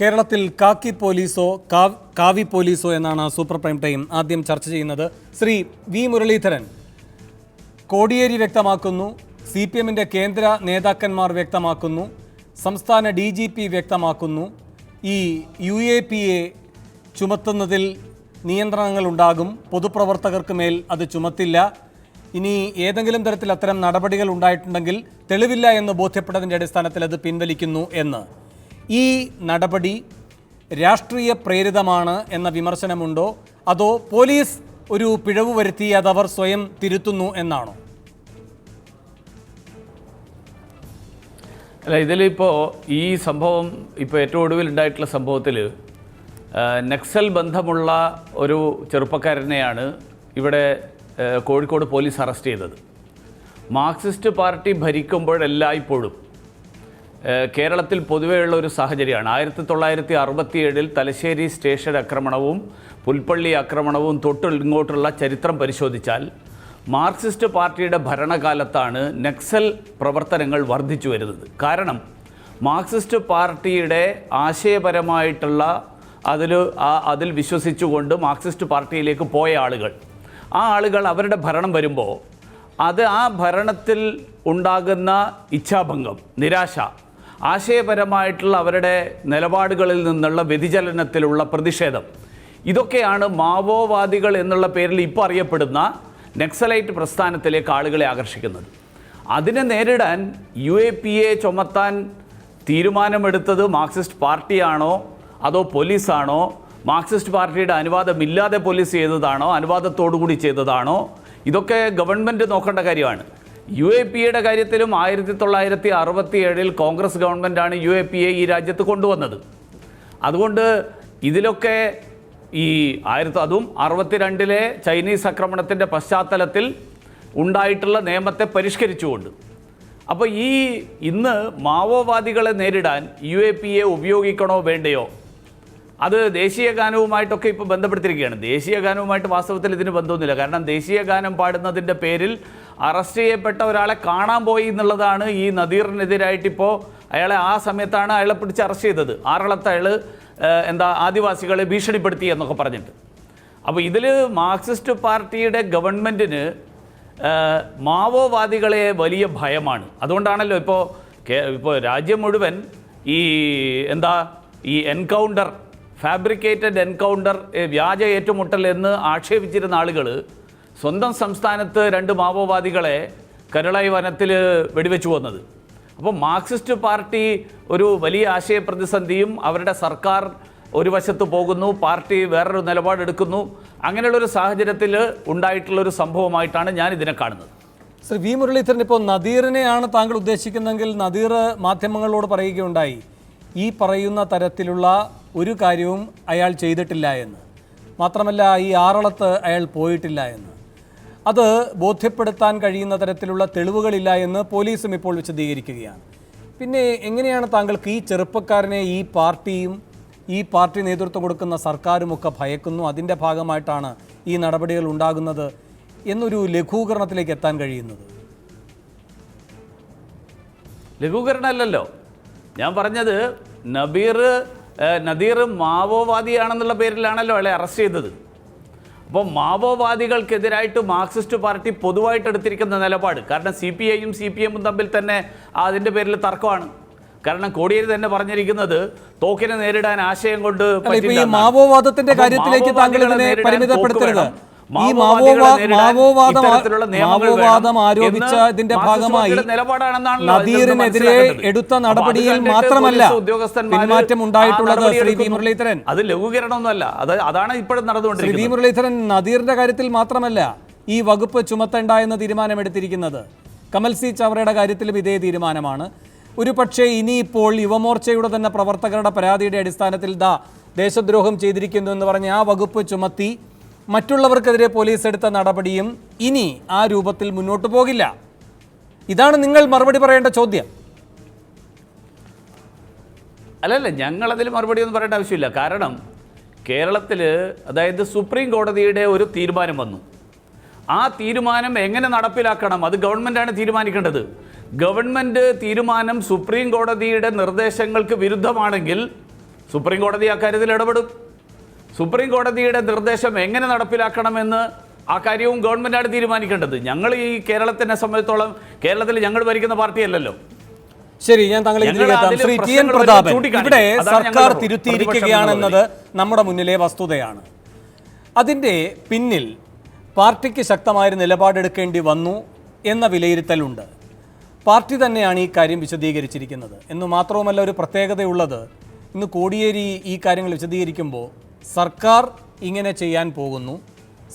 കേരളത്തിൽ കാക്കി പോലീസോ കാവ് പോലീസോ എന്നാണ് സൂപ്പർ പ്രൈം ടൈം ആദ്യം ചർച്ച ചെയ്യുന്നത്. ശ്രീ വി മുരളീധരൻ കോടിയേരി വ്യക്തമാക്കുന്നു. സി പി എമ്മിന്റെ കേന്ദ്ര നേതാക്കന്മാർ വ്യക്തമാക്കുന്നു. സംസ്ഥാന ഡി ജി പി വ്യക്തമാക്കുന്നു. ഈ യു എ പി എ ചുമത്തുന്നതിൽ നിയന്ത്രണങ്ങൾ ഉണ്ടാകും. പൊതുപ്രവർത്തകർക്ക് മേൽ അത് ചുമത്തില്ല. ഇനി ഏതെങ്കിലും തരത്തിൽ അത്തരം നടപടികൾ ഉണ്ടായിട്ടുണ്ടെങ്കിൽ തെളിവില്ല എന്ന് ബോധ്യപ്പെട്ടതിന്റെ അടിസ്ഥാനത്തിൽ അത് പിൻവലിക്കുന്നു എന്ന്. ഈ നടപടി രാഷ്ട്രീയ പ്രേരിതമാണ് എന്ന വിമർശനമുണ്ടോ? അതോ പോലീസ് ഒരു പിഴവ് വരുത്തി അതവർ സ്വയം തിരുത്തുന്നു എന്നാണോ? അല്ല ഇതിലിപ്പോൾ ഈ സംഭവം ഇപ്പോൾ ഏറ്റവും ഒടുവിൽ ഉണ്ടായിട്ടുള്ള സംഭവത്തിൽ നക്സൽ ബന്ധമുള്ള ഒരു ചെറുപ്പക്കാരനെയാണ് ഇവിടെ കോഴിക്കോട് പോലീസ് അറസ്റ്റ് ചെയ്തത്. മാർക്സിസ്റ്റ് പാർട്ടി ഭരിക്കുമ്പോഴെല്ലായ്പ്പോഴും കേരളത്തിൽ പൊതുവെയുള്ള ഒരു സാഹചര്യമാണ്. ആയിരത്തി തൊള്ളായിരത്തി അറുപത്തിയേഴിൽ തലശ്ശേരി സ്റ്റേഷൻ ആക്രമണവും പുൽപ്പള്ളി ആക്രമണവും തൊട്ട് ഇങ്ങോട്ടുള്ള ചരിത്രം പരിശോധിച്ചാൽ മാർക്സിസ്റ്റ് പാർട്ടിയുടെ ഭരണകാലത്താണ് നക്സൽ പ്രവർത്തനങ്ങൾ വർദ്ധിച്ചു വരുന്നത്. കാരണം മാർക്സിസ്റ്റ് പാർട്ടിയുടെ ആശയപരമായിട്ടുള്ള അതിൽ അതിൽ വിശ്വസിച്ചുകൊണ്ട് മാർക്സിസ്റ്റ് പാർട്ടിയിലേക്ക് പോയ ആളുകൾ ആ ആളുകൾ അവരുടെ ഭരണം വരുമ്പോൾ അത് ആ ഭരണത്തിൽ ഉണ്ടാകുന്ന ഇച്ഛാഭംഗം നിരാശ ആശയപരമായിട്ടുള്ള അവരുടെ നിലപാടുകളിൽ നിന്നുള്ള വ്യതിചലനത്തിലുള്ള പ്രതിഷേധം. ഇതൊക്കെയാണ് മാവോവാദികൾ എന്നുള്ള പേരിൽ ഇപ്പോൾ അറിയപ്പെടുന്ന നെക്സലൈറ്റ് പ്രസ്ഥാനത്തിലേക്ക് ആളുകളെ ആകർഷിക്കുന്നത്. അതിനെ നേരിടാൻ യു എ പി എ ചുമത്താൻ തീരുമാനമെടുത്തത് മാർക്സിസ്റ്റ് പാർട്ടിയാണോ? അതോ പോലീസാണോ? മാർക്സിസ്റ്റ് പാർട്ടിയുടെ അനുവാദമില്ലാതെ പോലീസ് ചെയ്തതാണോ? അനുവാദത്തോടുകൂടി ചെയ്തതാണോ? ഇതൊക്കെ ഗവൺമെന്റ് നോക്കേണ്ട കാര്യമാണ്. യു എ പി എയുടെ കാര്യത്തിലും ആയിരത്തി തൊള്ളായിരത്തി അറുപത്തി ഏഴിൽ കോൺഗ്രസ് ഗവൺമെന്റാണ് യു എ പി എ ഈ രാജ്യത്ത് കൊണ്ടുവന്നത്. അതുകൊണ്ട് ഇതിലൊക്കെ ഈ ആയിരത്തി അതും അറുപത്തിരണ്ടിലെ ചൈനീസ് ആക്രമണത്തിന്റെ പശ്ചാത്തലത്തിൽ ഉണ്ടായിട്ടുള്ള നിയമത്തെ പരിഷ്കരിച്ചുകൊണ്ട്. അപ്പോൾ ഈ ഇന്ന് മാവോവാദികളെ നേരിടാൻ യു എ പി എ ഉപയോഗിക്കണോ വേണ്ടയോ? അത് ദേശീയ ഗാനവുമായിട്ടൊക്കെ ഇപ്പോൾ ബന്ധപ്പെടുത്തിയിരിക്കുകയാണ്. ദേശീയ ഗാനവുമായിട്ട് വാസ്തവത്തിൽ ഇതിന് ബന്ധമൊന്നുമില്ല. കാരണം ദേശീയ ഗാനം പാടുന്നതിന്റെ പേരിൽ അറസ്റ്റ് ചെയ്യപ്പെട്ട ഒരാളെ കാണാൻ പോയി എന്നുള്ളതാണ് ഈ നദീറിനെതിരായിട്ട് ഇപ്പോൾ അയാളെ ആ സമയത്താണ് അയാളെ പിടിച്ച് അറസ്റ്റ് ചെയ്തത്. ആറളത്ത് അയാൾ എന്താ ആദിവാസികളെ ഭീഷണിപ്പെടുത്തി എന്നൊക്കെ പറഞ്ഞിട്ട്. അപ്പോൾ ഇതിൽ മാർക്സിസ്റ്റ് പാർട്ടിയുടെ ഗവൺമെന്റിന് മാവോവാദികളെ വലിയ ഭയമാണ്. അതുകൊണ്ടാണല്ലോ ഇപ്പോൾ ഇപ്പോൾ രാജ്യം മുഴുവൻ ഈ എന്താ ഈ എൻകൗണ്ടർ ഫാബ്രിക്കേറ്റഡ് എൻകൗണ്ടർ വ്യാജ ഏറ്റുമുട്ടൽ എന്ന് ആക്ഷേപിച്ചിരുന്ന ആളുകൾ സ്വന്തം സംസ്ഥാനത്ത് രണ്ട് മാവോവാദികളെ കരളായി വനത്തിൽ വെടിവെച്ചു വന്നത്. അപ്പോൾ മാർക്സിസ്റ്റ് പാർട്ടി ഒരു വലിയ ആശയ പ്രതിസന്ധിയും അവരുടെ സർക്കാർ ഒരു വശത്ത് പോകുന്നു പാർട്ടി വേറൊരു നിലപാടെടുക്കുന്നു അങ്ങനെയുള്ളൊരു സാഹചര്യത്തിൽ ഉണ്ടായിട്ടുള്ളൊരു സംഭവമായിട്ടാണ് ഞാൻ ഇതിനെ കാണുന്നത്. ശ്രീ വി മുരളീധരൻ ഇപ്പോൾ നദീറിനെയാണ് താങ്കൾ ഉദ്ദേശിക്കുന്നതെങ്കിൽ നദീർ മാധ്യമങ്ങളോട് പറയുകയുണ്ടായി. ഈ പറയുന്ന തരത്തിലുള്ള ഒരു കാര്യവും അയാൾ ചെയ്തിട്ടില്ല എന്ന്. മാത്രമല്ല ഈ ആറളത്ത് അയാൾ പോയിട്ടില്ല എന്ന്. അത് ബോധ്യപ്പെടുത്താൻ കഴിയുന്ന തരത്തിലുള്ള തെളിവുകളില്ല എന്ന് പോലീസും ഇപ്പോൾ വിശദീകരിക്കുകയാണ്. പിന്നെ എങ്ങനെയാണ് താങ്കൾക്ക് ഈ ചെറുപ്പക്കാരനെ ഈ പാർട്ടിയും ഈ പാർട്ടി നേതൃത്വം കൊടുക്കുന്ന സർക്കാരും ഒക്കെ ഭയക്കുന്നു? അതിന്റെ ഭാഗമായിട്ടാണ് ഈ നടപടികൾ ഉണ്ടാകുന്നത് എന്നൊരു ലഘൂകരണത്തിലേക്ക് എത്താൻ കഴിയുന്നത്? ലഘൂകരണമല്ലല്ലോ. ഞാൻ പറഞ്ഞത് നബീർ നദീർ മാവോവാദിയാണെന്നുള്ള പേരിലാണല്ലോ അയാളെ അറസ്റ്റ് ചെയ്തത്. അപ്പോൾ മാവോവാദികൾക്കെതിരായിട്ട് മാർക്സിസ്റ്റ് പാർട്ടി പൊതുവായിട്ട് എടുത്തിരിക്കുന്ന നിലപാട് കാരണം സി പി ഐയും സി പി എമ്മും തമ്മിൽ തന്നെ അതിന്റെ പേരിൽ തർക്കമാണ് കാരണം കോടിയേരി തന്നെ പറഞ്ഞിരിക്കുന്നത് തോക്കിനെ നേരിടാൻ ആശയം കൊണ്ട്. മാവോവാദത്തിന്റെ കാര്യത്തിലേക്ക് താങ്കൾ ഇതിനെ പരിമിതപ്പെടുത്തരുത്. ഈ മാവോവാദം മാവോവാദം ആരോപിച്ച ഇതിന്റെ ഭാഗമായി നദീറിനെതിരെ എടുത്ത നടപടിയിൽ മാത്രമല്ല പിന്മാറ്റം ഉണ്ടായിട്ടുള്ളത് ശ്രീ വി മുരളീധരൻ. അത് ലഘൂകരണമൊന്നുമല്ല. അത് അതാണ് ഇപ്പോഴും ശ്രീ വി മുരളീധരൻ നദീറിന്റെ കാര്യത്തിൽ മാത്രമല്ല ഈ വകുപ്പ് ചുമത്തേണ്ട എന്ന തീരുമാനമെടുത്തിരിക്കുന്നത്. കമൽ സി ചവറയുടെ കാര്യത്തിലും ഇതേ തീരുമാനമാണ്. ഒരു പക്ഷേ ഇനിയിപ്പോൾ യുവമോർച്ചയുടെ തന്നെ പ്രവർത്തകരുടെ പരാതിയുടെ അടിസ്ഥാനത്തിൽ ദാ ദേശദ്രോഹം ചെയ്തിരിക്കുന്നു എന്ന് പറഞ്ഞ് ആ വകുപ്പ് ചുമത്തി മറ്റുള്ളവർക്കെതിരെ പോലീസ് എടുത്ത നടപടിയും ഇനി ആ രൂപത്തിൽ മുന്നോട്ട് പോകില്ല. ഇതാണ് നിങ്ങൾ മറുപടി പറയേണ്ട ചോദ്യം. അല്ലല്ല ഞങ്ങളതിൽ മറുപടി ഒന്നും പറയേണ്ട ആവശ്യമില്ല. കാരണം കേരളത്തിൽ അതായത് സുപ്രീം കോടതിയുടെ ഒരു തീരുമാനം വന്നു. ആ തീരുമാനം എങ്ങനെ നടപ്പിലാക്കണം? അത് ഗവൺമെന്റാണ് തീരുമാനിക്കേണ്ടത്. ഗവൺമെന്റ് തീരുമാനം സുപ്രീം കോടതിയുടെ നിർദ്ദേശങ്ങൾക്ക് വിരുദ്ധമാണെങ്കിൽ സുപ്രീം കോടതി അക്കാര്യത്തിൽ ഇടപെടും. സുപ്രീം കോടതിയുടെ നിർദ്ദേശം എങ്ങനെ നടപ്പിലാക്കണമെന്ന് ആ കാര്യവും ഗവൺമെന്റാണ് തീരുമാനിക്കേണ്ടത്. ഞങ്ങൾ ഈ കേരളത്തിനെ സംബന്ധിച്ചോളം കേരളത്തിൽ ഞങ്ങൾ ഭരിക്കുന്ന പാർട്ടിയല്ലല്ലോ. ശരി ഞാൻ താങ്കളെ പ്രതാപൻ ഇവിടെ സർക്കാർ തിരുത്തിയിരിക്കുകയാണെന്നത് നമ്മുടെ മുന്നിലെ വസ്തുതയാണ്. അതിന്റെ പിന്നിൽ പാർട്ടിക്ക് ശക്തമായൊരു നിലപാടെടുക്കേണ്ടി വന്നു എന്ന വിലയിരുത്തലുണ്ട്. പാർട്ടി തന്നെയാണ് ഈ കാര്യം വിശദീകരിച്ചിരിക്കുന്നത്. എന്ന് മാത്രവുമല്ല ഒരു പ്രത്യേകതയുള്ളത്. ഇന്ന് കോടിയേരി ഈ കാര്യങ്ങൾ വിശദീകരിക്കുമ്പോൾ സർക്കാർ ഇങ്ങനെ ചെയ്യാൻ പോകുന്നു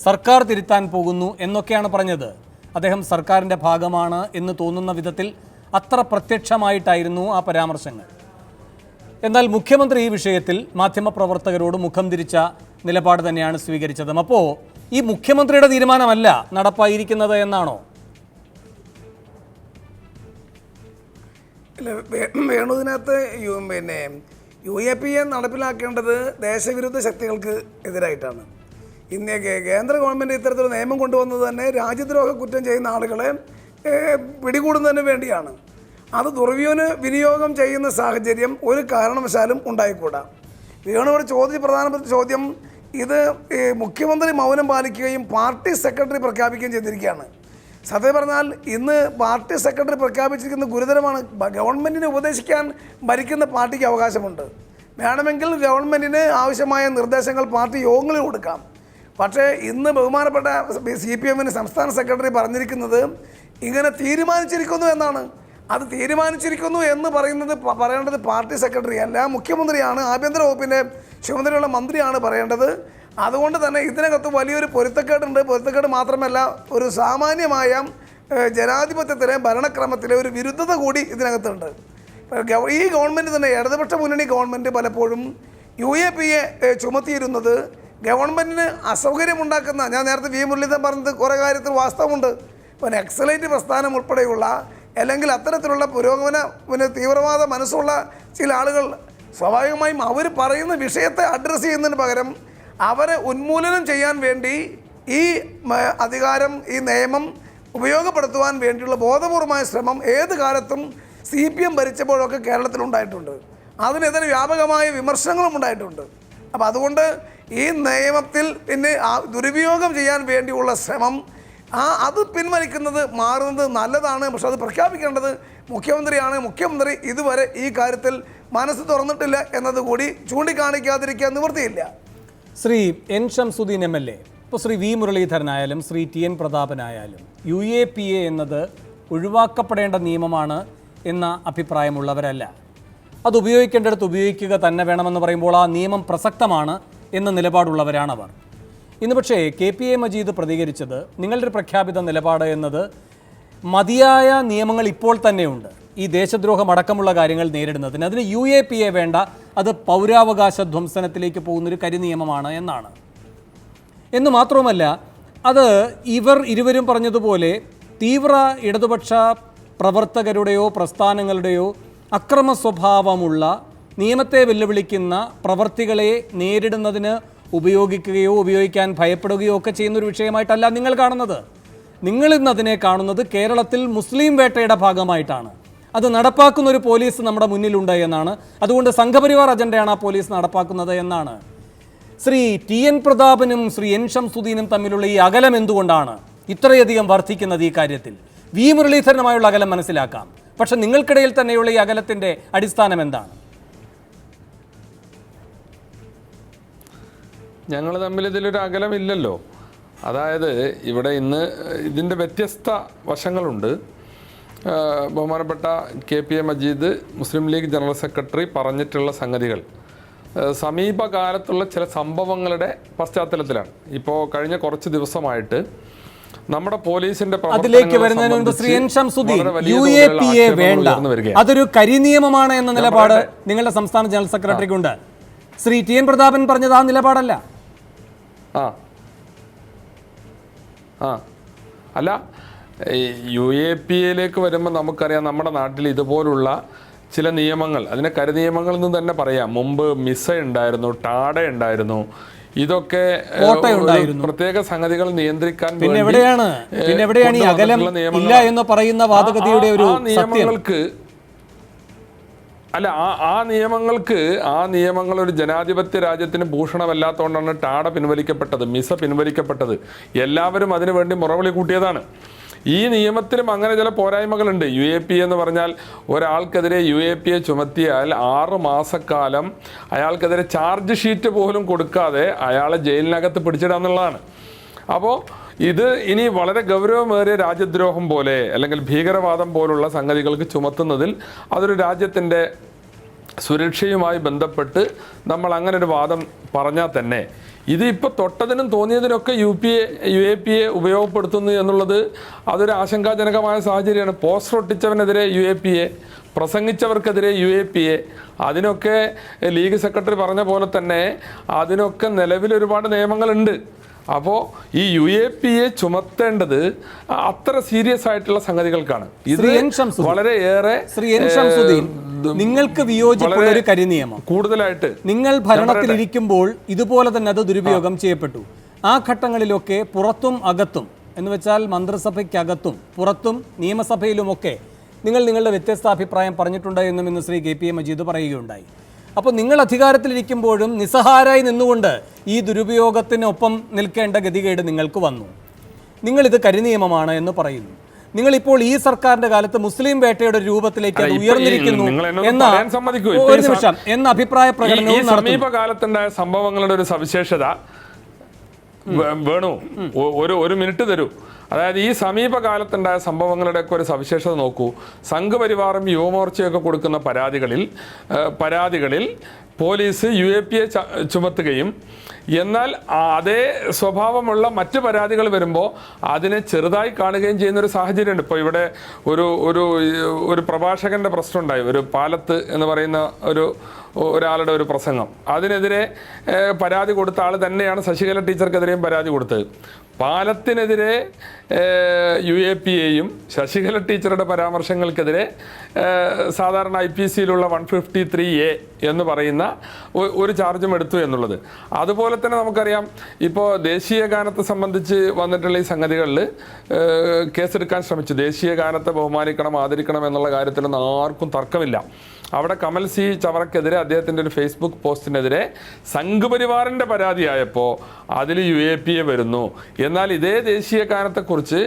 സർക്കാർ തിരുത്താൻ പോകുന്നു എന്നൊക്കെയാണ് പറഞ്ഞത്. അദ്ദേഹം സർക്കാരിന്റെ ഭാഗമാണ് എന്ന് തോന്നുന്ന വിധത്തിൽ അത്ര പ്രത്യക്ഷമായിട്ടായിരുന്നു ആ പരാമർശങ്ങൾ. എന്നാൽ മുഖ്യമന്ത്രി ഈ വിഷയത്തിൽ മാധ്യമപ്രവർത്തകരോട് മുഖം തിരിച്ച നിലപാട് തന്നെയാണ് സ്വീകരിച്ചത്. അപ്പോൾ ഈ മുഖ്യമന്ത്രിയുടെ തീരുമാനമല്ല നടപ്പായിരിക്കുന്നത് എന്നാണോ? അല്ല വേണുവിനകത്ത് പിന്നെ യു എ പി എ നടപ്പിലാക്കേണ്ടത് ദേശവിരുദ്ധ ശക്തികൾക്ക് എതിരായിട്ടാണ്. ഇന്ന് കേ- കേന്ദ്ര ഗവൺമെന്റ് ഇത്തരത്തിലുള്ള നിയമം കൊണ്ടുവന്നത് തന്നെ രാജ്യദ്രോഹ കുറ്റം ചെയ്യുന്ന ആളുകളെ പിടികൂടുന്നതിന് വേണ്ടിയാണ്. അത് ദുർവ്യൂന് വിനിയോഗം ചെയ്യുന്ന സാഹചര്യം ഒരു കാരണവശാലും ഉണ്ടായിക്കൂടാ. വേണുവിടെ ചോദിച്ച പ്രധാനപ്പെട്ട ചോദ്യം ഇത് മുഖ്യമന്ത്രി മൗനം പാലിക്കുകയും പാർട്ടി സെക്രട്ടറി പ്രഖ്യാപിക്കുകയും ചെയ്തിരിക്കുകയാണ്. സത്യം പറഞ്ഞാൽ ഇന്ന് പാർട്ടി സെക്രട്ടറി പ്രഖ്യാപിച്ചിരിക്കുന്ന ഗുരുതരമാണ്. ഗവൺമെന്റിനെ ഉപദേശിക്കാൻ ഭരിക്കുന്ന പാർട്ടിക്ക് അവകാശമുണ്ട്. വേണമെങ്കിൽ ഗവൺമെന്റിന് ആവശ്യമായ നിർദ്ദേശങ്ങൾ പാർട്ടി യോഗങ്ങളിൽ കൊടുക്കാം. പക്ഷേ ഇന്ന് ബഹുമാനപ്പെട്ട സി പി എമ്മിന് സംസ്ഥാന സെക്രട്ടറി പറഞ്ഞിരിക്കുന്നത് ഇങ്ങനെ തീരുമാനിച്ചിരിക്കുന്നു എന്നാണ്. അത് തീരുമാനിച്ചിരിക്കുന്നു എന്ന് പറയുന്നത് പറയേണ്ടത് പാർട്ടി സെക്രട്ടറി അല്ല മുഖ്യമന്ത്രിയാണ്. ആഭ്യന്തര വകുപ്പിന്റെ ചുമതലയുള്ള മന്ത്രിയാണ് പറയേണ്ടത്. അതുകൊണ്ട് തന്നെ ഇതിനകത്ത് വലിയൊരു പൊരുത്തക്കേടുണ്ട്. പൊരുത്തക്കേട് മാത്രമല്ല ഒരു സാമാന്യമായ ജനാധിപത്യത്തിലെ ഭരണക്രമത്തിലെ ഒരു വിരുദ്ധത കൂടി ഇതിനകത്തുണ്ട്. ഈ ഗവൺമെന്റ് തന്നെ ഇടതുപക്ഷ മുന്നണി ഗവൺമെന്റ് പലപ്പോഴും യു എ പി എ ചുമത്തിയിരുന്നത് ഗവൺമെന്റിന് അസൗകര്യമുണ്ടാക്കുന്ന ഞാൻ നേരത്തെ വി. മുരളീധരൻ പറഞ്ഞത് കുറേ കാര്യത്തിൽ വാസ്തവമുണ്ട്. ഇപ്പോൾ എക്സലൈറ്റ് പ്രസ്ഥാനം ഉൾപ്പെടെയുള്ള അല്ലെങ്കിൽ അത്തരത്തിലുള്ള പുരോഗമന പിന്നെ തീവ്രവാദ മനസ്സുള്ള ചില ആളുകൾ സ്വാഭാവികമായും അവർ പറയുന്ന വിഷയത്തെ അഡ്രസ്സ് ചെയ്യുന്നതിന് പകരം അവരെ ഉന്മൂലനം ചെയ്യാൻ വേണ്ടി ഈ അധികാരം ഈ നിയമം ഉപയോഗപ്പെടുത്തുവാൻ വേണ്ടിയുള്ള ബോധപൂർവമായ ശ്രമം ഏത് കാലത്തും സി പി എം ഭരിച്ചപ്പോഴൊക്കെ കേരളത്തിലുണ്ടായിട്ടുണ്ട് അതിനെതിരെ വ്യാപകമായ വിമർശനങ്ങളും ഉണ്ടായിട്ടുണ്ട്. അപ്പോൾ അതുകൊണ്ട് ഈ നിയമത്തിൽ പിന്നെ ദുരുപയോഗം ചെയ്യാൻ വേണ്ടിയുള്ള ശ്രമം ആ അത് പിൻവലിക്കുന്നത് മാറുന്നത് നല്ലതാണ്. പക്ഷെ അത് പ്രഖ്യാപിക്കേണ്ടത് മുഖ്യമന്ത്രിയാണ്. മുഖ്യമന്ത്രി ഇതുവരെ ഈ കാര്യത്തിൽ മനസ്സ് തുറന്നിട്ടില്ല എന്നതുകൂടി ചൂണ്ടിക്കാണിക്കാതിരിക്കാൻ നിവൃത്തിയില്ല. Shri N Shamsuddin M L A ഇപ്പോൾ ശ്രീ വി മുരളീധരനായാലും ശ്രീ ടി എൻ പ്രതാപനായാലും യു എ പി എ എന്നത് ഒഴിവാക്കപ്പെടേണ്ട നിയമമാണ് എന്ന അഭിപ്രായമുള്ളവരല്ല. അത് ഉപയോഗിക്കേണ്ടടുത്ത് ഉപയോഗിക്കുക തന്നെ വേണമെന്ന് പറയുമ്പോൾ ആ നിയമം പ്രസക്തമാണ് എന്ന നിലപാടുള്ളവരാണവർ. ഇന്ന് പക്ഷേ കെ പി എ മജീദ് പ്രതികരിച്ചത് നിങ്ങളുടെ പ്രഖ്യാപിത നിലപാട് എന്നത് മതിയായ നിയമങ്ങൾ ഇപ്പോൾ തന്നെയുണ്ട്. ഈ ദേശദ്രോഹം അടക്കമുള്ള കാര്യങ്ങൾ നേരിടുന്നതിന്. അതിന് യു എ പി എ വേണ്ട. അത് പൗരാവകാശ ധ്വംസനത്തിലേക്ക് പോകുന്നൊരു കരിനിയമമാണ് എന്നാണ്. എന്ന് മാത്രവുമല്ല അത് ഇവർ ഇരുവരും പറഞ്ഞതുപോലെ തീവ്ര ഇടതുപക്ഷ പ്രവർത്തകരുടെയോ പ്രസ്ഥാനങ്ങളുടെയോ അക്രമ സ്വഭാവമുള്ള നിയമത്തെ വെല്ലുവിളിക്കുന്ന പ്രവർത്തികളെ നേരിടുന്നതിന് ഉപയോഗിക്കുകയോ ഉപയോഗിക്കാൻ ഭയപ്പെടുകയോ ഒക്കെ ചെയ്യുന്ന ഒരു വിഷയമായിട്ടല്ല നിങ്ങൾ കാണുന്നത്. അതിനെ കാണുന്നത് കേരളത്തിൽ മുസ്ലിം വേട്ടയുടെ ഭാഗമായിട്ടാണ്. അത് നടപ്പാക്കുന്ന ഒരു പോലീസ് നമ്മുടെ മുന്നിലുണ്ട് എന്നാണ്. അതുകൊണ്ട് സംഘപരിവാർ അജണ്ടയാണ് ആ പോലീസ് നടപ്പാക്കുന്നത് എന്നാണ്. ശ്രീ ടി എൻ പ്രതാപനും ശ്രീ എൻ ഷംസുദ്ദീനും തമ്മിലുള്ള ഈ അകലം എന്തുകൊണ്ടാണ്? ഇത്രയധികം വർദ്ധിക്കുന്നത് ഈ കാര്യത്തിൽ. വി മുരളീധരനുമായുള്ള അകലം മനസ്സിലാക്കാം. പക്ഷെ നിങ്ങൾക്കിടയിൽ തന്നെയുള്ള ഈ അകലത്തിന്റെ അടിസ്ഥാനം എന്താണ്? ഞങ്ങൾ തമ്മിൽ ഇതിലൊരു അകലമില്ലല്ലോ അതായത് ഇവിടെ ഇന്ന് ഇതിന്റെ വ്യത്യസ്ത വശങ്ങളുണ്ട്. ബഹുമാനപ്പെട്ട K P A Majeed Muslim League general secretary പറഞ്ഞിട്ടുള്ള സംഗതികൾ. സമീപകാലത്തുള്ള ചില സംഭവങ്ങളുടെ പശ്ചാത്തലത്തിലാണ്. ഇപ്പോൾ കഴിഞ്ഞ കുറച്ച് ദിവസമായിട്ട് നമ്മുടെ പോലീസിന്റെ അതിലേക്ക് വരുന്നതിന് മുൻപ് Shri N Shamsuddin Shamsuddin U A P A വേണ്ട. അതൊരു കരിനിയമമാണ് എന്ന നിലപാട് നിങ്ങളുടെ സംസ്ഥാന ജനറൽ സെക്രട്ടറിക്കുണ്ട്. ശ്രീ ടി എൻ പ്രതാപൻ പറഞ്ഞത് ആ നിലപാടല്ല. ആ. ആ. അല്ല യു എ പി എയിലേക്ക് വരുമ്പോൾ നമുക്കറിയാം നമ്മുടെ നാട്ടിൽ ഇതുപോലുള്ള ചില നിയമങ്ങൾ അതിനെ കരുനിയമങ്ങൾ എന്ന് തന്നെ പറയാം. മുമ്പ് മിസ ഉണ്ടായിരുന്നു ടാഡ ഉണ്ടായിരുന്നു. ഇതൊക്കെ. പ്രത്യേക സംഗതികൾ നിയന്ത്രിക്കാൻ പിന്നെ എവിടെയാണ്? പിന്നെ എവിടെയാണ് ഈ അകലം? ഇല്ല എന്ന് പറയുന്ന വാദഗതിയുടെ ഒരു നിയമങ്ങൾക്ക് അല്ല ആ ആ നിയമങ്ങൾക്ക് ആ നിയമങ്ങൾ ഒരു ജനാധിപത്യ രാജ്യത്തിന് ഭൂഷണമല്ലാത്തതുകൊണ്ടാണ് ടാട പിൻവലിക്കപ്പെട്ടത് മിസ പിൻവലിക്കപ്പെട്ടത്. എല്ലാവരും അതിനുവേണ്ടി മുറവിളി കൂട്ടിയതാണ്. ഈ നിയമത്തിലും അങ്ങനെ ചില പോരായ്മകളുണ്ട്. യു എ പി എന്ന് പറഞ്ഞാൽ ഒരാൾക്കെതിരെ യു എ പി എ ചുമത്തിയാൽ ആറ് മാസക്കാലം അയാൾക്കെതിരെ ചാർജ് ഷീറ്റ് പോലും കൊടുക്കാതെ അയാളെ ജയിലിനകത്ത് പിടിച്ചിടുക എന്നുള്ളതാണ്. അപ്പോൾ ഇത് ഇനി വളരെ ഗൗരവമേറിയ രാജ്യദ്രോഹം പോലെ അല്ലെങ്കിൽ ഭീകരവാദം പോലുള്ള സംഗതികൾക്ക് ചുമത്തുന്നതിൽ അതൊരു രാജ്യത്തിന്റെ സുരക്ഷയുമായി ബന്ധപ്പെട്ട് നമ്മൾ അങ്ങനെ ഒരു വാദം പറഞ്ഞാൽ തന്നെ ഇത് ഇപ്പോൾ തൊട്ടതിനും തോന്നിയതിനൊക്കെ U P A U A P A ഉപയോഗപ്പെടുത്തുന്നു എന്നുള്ളത് അതൊരു ആശങ്കാജനകമായ സാഹചര്യമാണ്. പോസ്റ്റർ ഒട്ടിച്ചവനെതിരെ യു എ പി എ പ്രസംഗിച്ചവർക്കെതിരെ യു എ പി എ അതിനൊക്കെ ലീഗ് സെക്രട്ടറി പറഞ്ഞ പോലെ തന്നെ അതിനൊക്കെ നിലവിൽ ഒരുപാട് നിയമങ്ങളുണ്ട്. അപ്പോൾ ഈ യു എ പി എ ചുമത്തേണ്ടത് അത്ര സീരിയസ് ആയിട്ടുള്ള സംഗതികൾക്കാണ്. ഇത് വളരെ ഏറെ നിങ്ങൾക്ക് വിയോജിപ്പുള്ള ഒരു കരിനിയമം. കൂടുതലായിട്ട് നിങ്ങൾ ഭരണത്തിലിരിക്കുമ്പോൾ ഇതുപോലെ തന്നെ അത് ദുരുപയോഗം ചെയ്യപ്പെട്ടു. ആ ഘട്ടങ്ങളിലൊക്കെ പുറത്തും അകത്തും എന്ന് വെച്ചാൽ മന്ത്രിസഭയ്ക്കകത്തും പുറത്തും നിയമസഭയിലുമൊക്കെ നിങ്ങൾ നിങ്ങളുടെ വ്യത്യസ്ത അഭിപ്രായം പറഞ്ഞിട്ടുണ്ട് എന്നും ഇന്ന് Shri K P A Majeed പറയുകയുണ്ടായി. അപ്പോൾ നിങ്ങൾ അധികാരത്തിലിരിക്കുമ്പോഴും നിസ്സഹാരായി നിന്നുകൊണ്ട് ഈ ദുരുപയോഗത്തിനൊപ്പം നിൽക്കേണ്ട ഗതികേട് നിങ്ങൾക്ക് വന്നു. നിങ്ങളിത് കരിനിയമമാണ് എന്ന് പറയുന്നു. നിങ്ങൾ ഇപ്പോൾ ഈ സർക്കാരിന്റെ കാലത്ത് മുസ്ലിം വേട്ടയുടെ രൂപത്തിലേക്ക് അത് ഉയർന്നിരിക്കുന്നു എന്ന ഒരു നിമിഷം എന്ന അഭിപ്രായ പ്രകടനവും സമീപകാലത്തുണ്ടായ സംഭവങ്ങളുടെ ഒരു സവിശേഷത വേണു. ഒരു ഒരു മിനിറ്റ് തരൂ. അതായത് ഈ സമീപകാലത്തുണ്ടായ സംഭവങ്ങളുടെയൊക്കെ ഒരു സവിശേഷത നോക്കൂ. സംഘപരിവാറും യുവമോർച്ചയൊക്കെ കൊടുക്കുന്ന പരാതികളിൽ പരാതികളിൽ police U A P A ചുമത്തുകയും എന്നാൽ അതേ സ്വഭാവമുള്ള മറ്റ് പരാതികൾ വരുമ്പോൾ അതിനെ ചെറുതായി കാണുകയും ചെയ്യുന്ന ഒരു സാഹചര്യമുണ്ട്. ഇപ്പോൾ ഇവിടെ ഒരു ഒരു ഒരു പ്രഭാഷകന്റെ പ്രശ്നമുണ്ടായി. ഒരു പാലത്ത് എന്ന് പറയുന്ന ഒരു ഒരാളുടെ ഒരു പ്രസംഗം. അതിനെതിരെ പരാതി കൊടുത്ത ആൾ തന്നെയാണ് ശശികല ടീച്ചർക്കെതിരെയും പരാതി കൊടുത്തത്. പാലത്തിനെതിരെ യു എ പി എയും ശശികല ടീച്ചറുടെ പരാമർശങ്ങൾക്കെതിരെ സാധാരണ ഐ പി സിയിലുള്ള വൺ ഫിഫ്റ്റി ത്രീ എ എന്ന് പറയുന്ന ഒരു ചാർജും എടുത്തു എന്നുള്ളത്. അതുപോലെ തന്നെ നമുക്കറിയാം ഇപ്പോൾ ദേശീയ ഗാനത്തെ സംബന്ധിച്ച് വന്നിട്ടുള്ള ഈ സംഗതികളിൽ കേസെടുക്കാൻ ശ്രമിച്ചു. ദേശീയ ഗാനത്തെ ബഹുമാനിക്കണം ആദരിക്കണം എന്നുള്ള കാര്യത്തിലൊന്നും ആർക്കും തർക്കമില്ല. അവിടെ കമൽ സി ചവറക്കെതിരെ അദ്ദേഹത്തിന്റെ ഒരു ഫേസ്ബുക്ക് പോസ്റ്റിനെതിരെ സംഘപരിവാറിന്റെ പരാതിയായപ്പോൾ അതിൽ യു എ പി എ വരുന്നു. എന്നാൽ ഇതേ ദേശീയ ഗാനത്തെക്കുറിച്ച്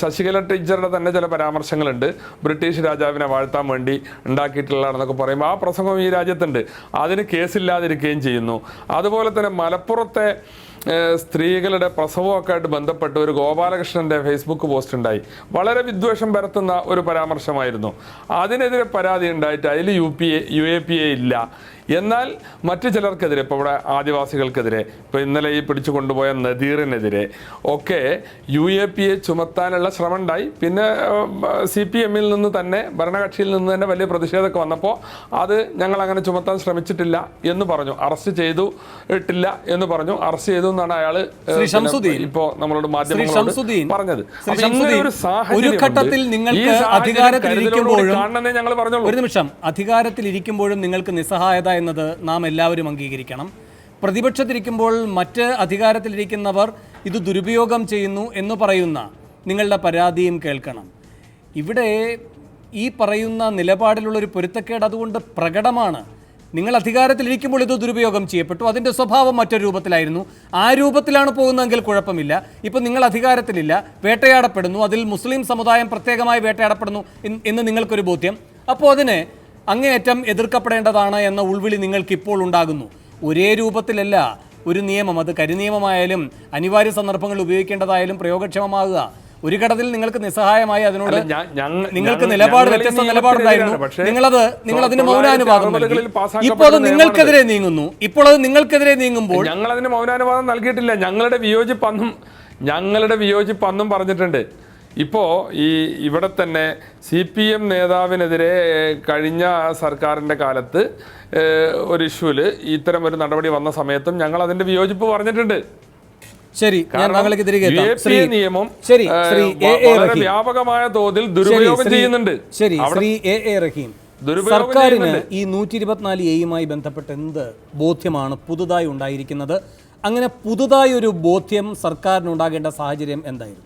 ശശികല ടീച്ചറുടെ തന്നെ ചില പരാമർശങ്ങളുണ്ട്. ബ്രിട്ടീഷ് രാജാവിനെ വാഴ്ത്താൻ വേണ്ടി ഉണ്ടാക്കിയിട്ടുള്ളതാണെന്നൊക്കെ പറയുമ്പോൾ ആ പ്രസംഗം ഈ രാജ്യത്തുണ്ട്. അതിന് കേസില്ലാതിരിക്കുകയും ചെയ്യുന്നു. അതുപോലെ തന്നെ മലപ്പുറത്തെ സ്ത്രീകളുടെ പ്രസവമൊക്കെ ആയിട്ട് ബന്ധപ്പെട്ട് ഒരു ഗോപാലകൃഷ്ണന്റെ ഫേസ്ബുക്ക് പോസ്റ്റ് ഉണ്ടായി. വളരെ വിദ്വേഷം പരത്തുന്ന ഒരു പരാമർശമായിരുന്നു. അതിനെതിരെ പരാതി ഉണ്ടായിട്ട് അതിൽ U P A U A P A ഇല്ല. എന്നാൽ മറ്റു ചിലർക്കെതിരെ ഇപ്പോൾ ഇവിടെ ആദിവാസികൾക്കെതിരെ ഇപ്പോൾ ഇന്നലെ ഈ പിടിച്ചു കൊണ്ടുപോയ നദീറിനെതിരെ ഒക്കെ യു എ പി എ ചുമത്താനുള്ള ശ്രമം ഉണ്ടായി. പിന്നെ സി പി എമ്മിൽ നിന്ന് തന്നെ ഭരണകക്ഷിയിൽ നിന്ന് തന്നെ വലിയ പ്രതിഷേധമൊക്കെ വന്നപ്പോൾ അത് ഞങ്ങൾ അങ്ങനെ ചുമത്താൻ ശ്രമിച്ചിട്ടില്ല എന്ന് പറഞ്ഞു. അറസ്റ്റ് ചെയ്തു ഇട്ടില്ല എന്ന് പറഞ്ഞു. അറസ്റ്റ് ചെയ്തു എന്നാണ് അയാൾ. ഇപ്പോ നമ്മളോട് മാധ്യമങ്ങളോട് പറഞ്ഞത്. ഒരു. ഘട്ടത്തിൽ നിങ്ങൾക്ക് അധികാരത്തിലിരിക്കുമ്പോഴും ഞങ്ങൾ പറഞ്ഞോളൂ ഒരു നിമിഷം. അധികാരത്തിലിരിക്കുമ്പോഴും നിങ്ങൾക്ക് നിസ്സഹായത എന്നത് നാം എല്ലാവരും അംഗീകരിക്കണം. പ്രതിപക്ഷത്തിരിക്കുമ്പോൾ മറ്റ് അധികാരത്തിലിരിക്കുന്നവർ ഇത് ദുരുപയോഗം ചെയ്യുന്നു എന്ന് പറയുന്ന നിങ്ങളുടെ പരാതിയും കേൾക്കണം. ഇവിടെ ഈ പറയുന്ന നിലപാടിലുള്ള ഒരു പൊരുത്തക്കേട് അതുകൊണ്ട് പ്രകടമാണ്. നിങ്ങൾ അധികാരത്തിലിരിക്കുമ്പോൾ ഇത് ദുരുപയോഗം ചെയ്യപ്പെട്ടു. അതിന്റെ സ്വഭാവം മറ്റൊരു രൂപത്തിലായിരുന്നു. ആ രൂപത്തിലാണ് പോകുന്നതെങ്കിൽ കുഴപ്പമില്ല. ഇപ്പം നിങ്ങൾ അധികാരത്തിലില്ല വേട്ടയാടപ്പെടുന്നു. അതിൽ മുസ്ലിം സമുദായം പ്രത്യേകമായി വേട്ടയാടപ്പെടുന്നു എന്ന് നിങ്ങൾക്കൊരു ബോധ്യം. അപ്പോൾ അതിനെ അങ്ങേയറ്റം എതിർക്കപ്പെടേണ്ടതാണ് എന്ന ഉൾവിളി നിങ്ങൾക്കിപ്പോൾ ഉണ്ടാകുന്നു. ഒരേ രൂപത്തിലല്ല ഒരു നിയമം. അത് കരിനിയമമായാലും അനിവാര്യ സന്ദർഭങ്ങളിൽ ഉപയോഗിക്കേണ്ടതായാലും പ്രയോഗക്ഷമമാകുക. ഒരു ഘട്ടത്തിൽ നിങ്ങൾക്ക് നിസ്സഹായമായി അതിനോട് നിങ്ങൾക്ക് നിലപാട് വ്യത്യസ്ത. നിലപാടുണ്ടായിരുന്നു. നിങ്ങളത് നിങ്ങൾ അതിന് മൗനാനുവാദം നൽകി. 1960 കളിൽ പാസ്സാക്കപ്പെട്ട ഇപ്പോൾ അത്. നിങ്ങൾക്കെതിരെ നീങ്ങുന്നു. ഇപ്പോൾ അത് നിങ്ങൾക്കെതിരെ നീങ്ങുമ്പോൾ ഞങ്ങൾ അതിന് മൗനാനുവാദം നൽകിയിട്ടില്ല. ഞങ്ങളുടെ വിയോജിപ്പ് അന്നും ഞങ്ങളുടെ വിയോജിപ്പ് അന്നും പറഞ്ഞിട്ടുണ്ട്. ഇപ്പോൾ ഈ ഇവിടെ തന്നെ സി പി എം നേതാവിനെതിരെ കഴിഞ്ഞ സർക്കാരിന്റെ കാലത്ത് ഒരു ഇഷ്യൂവിൽ ഇത്തരം ഒരു നടപടി വന്ന സമയത്തും ഞങ്ങൾ അതിന്റെ വിയോജിപ്പ് പറഞ്ഞിട്ടുണ്ട്. ശരി നിയമം ശരി ശ്രീ എ എ റഹീം. വ്യാപകമായ തോതിൽ ദുരുപയോഗം ചെയ്യുന്നുണ്ട്. ശരി ശ്രീ എ എ റഹീം. സർക്കാരിന് ഈ നൂറ്റി ഇരുപത്തിനാല് എയുമായി ബന്ധപ്പെട്ട് എന്ത് ബോധ്യമാണ് പുതുതായി ഉണ്ടായിരിക്കുന്നത്? അങ്ങനെ പുതുതായി ഒരു ബോധ്യം സർക്കാരിന് ഉണ്ടാകേണ്ട സാഹചര്യം എന്തായിരുന്നു?